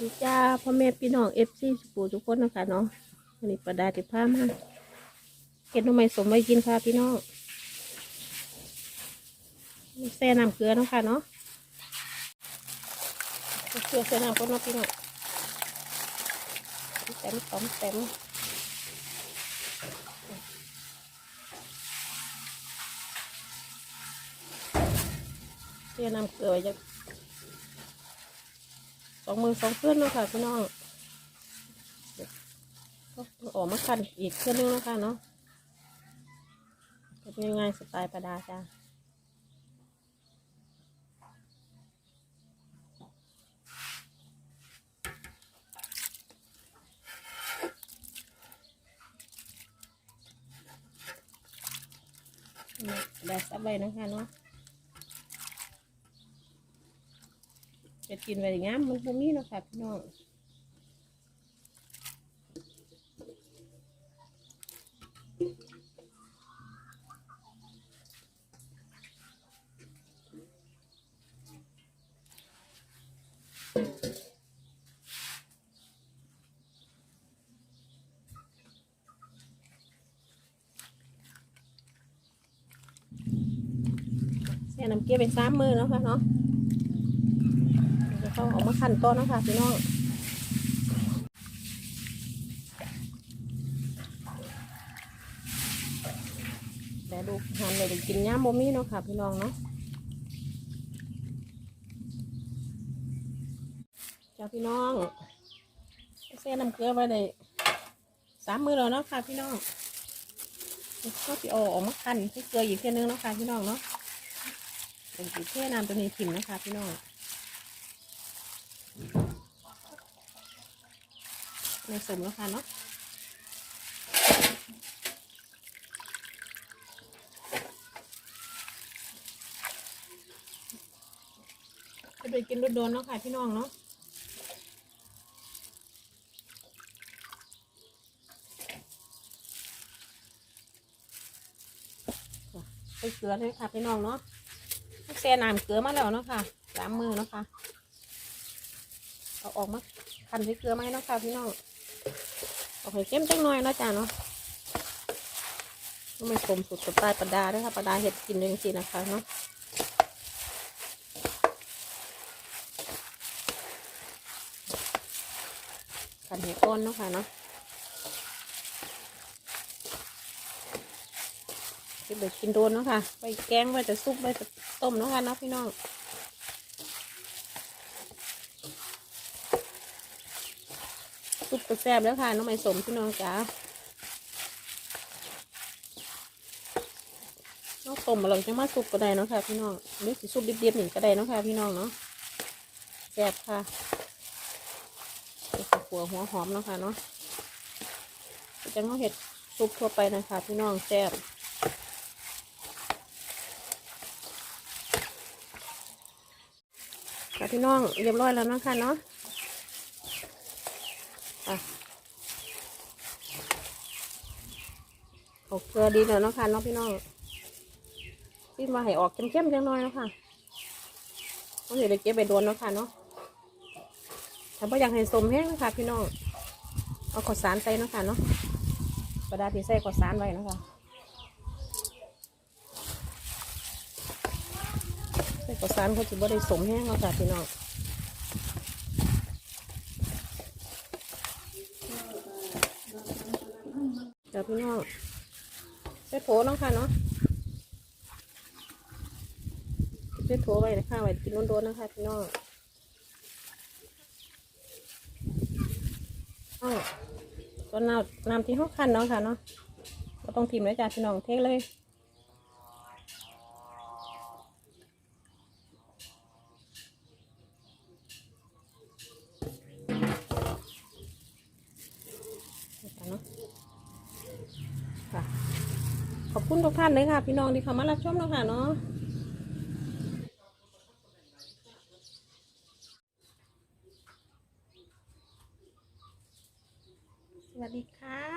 ดีจ้าพ่อแม่พี่น้องเอฟซีสปูทุกคนนะคะเนาะวันนี้ประดาติภามาเก็ดน้ำไม้สมไว้กินค่ะพี่น้องแซ่น้ำเกลือนะคะเนาะเกลือแซ่น้ำก่อนเนะพี่น้องเต็มต้มเต็มเกลือน้ำเกลือจะ องมือสองเครื่องเนาะค่ะพี่น้องก็ออกมาคันอีกเครื่องนึงแล้วค่ะเนาะเป็นยังไงสไตล์ประดาจ้าแดดซับไว้นะคะเนาะ จะกินไปอย่างงี้มันบ่มีเนาะค่ะพี่น้องแช่น้ำเกลือเป็นสามมือแล้วค่ะเนาะ เดี๋ยวเขาเออกมาขั้นต้นนะคะพี่น้องแต่ดูหันเลยกินย่ามบ่มีเนาะค่ะพี่น้องเนาะจ้าพี่น้องเส้นน้ำเกลือไว้เลยสามมือแล้วเนาะค่ะพี่น้องก็พี่โอออกมาขั้นให้เกลืออีกเท่นึงเนาะค่ะพี่น้องเนาะเป็นสีเท่น้ำตัวนี้ถิ่มนะคะพี่น้อง ในสมแล้วค่ะเนาะจะไปกินโดนๆเนาะค่ะพี่น้องเนาะไปเกลือเลยค่ะพี่น้องเนาะแช่น้ำเกลือมาแล้วเนาะค่ะสามมือเนาะค่ะ เอาออกมา คันใส่เกลือไหมเนาะค่ะพี่น้อง โอเคเข้มจังหน่อยนะจ้าเนาะไม่สมสุดสไตล์ประดาด้วยค่ะประดาเห็ดกินจริงๆนะคะเนาะคันเห็ดก้นเนาะค่ะเนาะที่เด็กกินโดนเนาะค่ะไปแกงไปจะซุปไปจะต้มเนาะค่ะเนาะพี่น้อง ซุปกระแซบแล้วค่ะน้องไม้สมพี่น้องจ๋าน้องต้มมาเราจะมาซุปก็ได้เนาะค่ะพี่น้องหรือสิซุปดิบๆหนึ่งก็ได้เนาะค่ะพี่น้องเนาะแซ่บค่ะใส่หัวหัวหอมเนาะค่ะเนาะจะมาเห็ดซุปทั่วไปนะคะพี่น้องแซ่บค่ะพี่น้องเรียบร้อยแล้วเนาะคะเนาะออก เกลือดีเลยเนาะค่ะเน้องพี่น้องที่มาให้ออกเข้มๆจังน้อยเนาะค่ะต้องเดี๋ยวเก็บไปโดนเนาะค่ะเนาะถ้าไม่อยากให้สมแห้งนะคะพี่น้อง เอาข้าวสารใส่เนาะค่ะเนาะกระดาษที่ใส่ข้าวสารไว้เนาะคะใส่ข้าวสารเขาจะไม่ได้สมแห้งเนาะค่ะพี่น้องเดี๋ยวพี่น้อง ใส่โถน้องค่ะเนาะใส่โถไว้นะคะไว้กินโดนๆนะคะพี่น้องอ้าวก็น้ำน้ำที่ห้องคันเนาะค่ะเนาะก็ต้องทิมเลยจ้ะพี่น้องเทเลยเนาะค่ะ ขอบคุณทุกท่านเลยค่ะ พี่น้องที่เข้ามารับชมเนาะค่ะเนาะสวัสดีค่ะ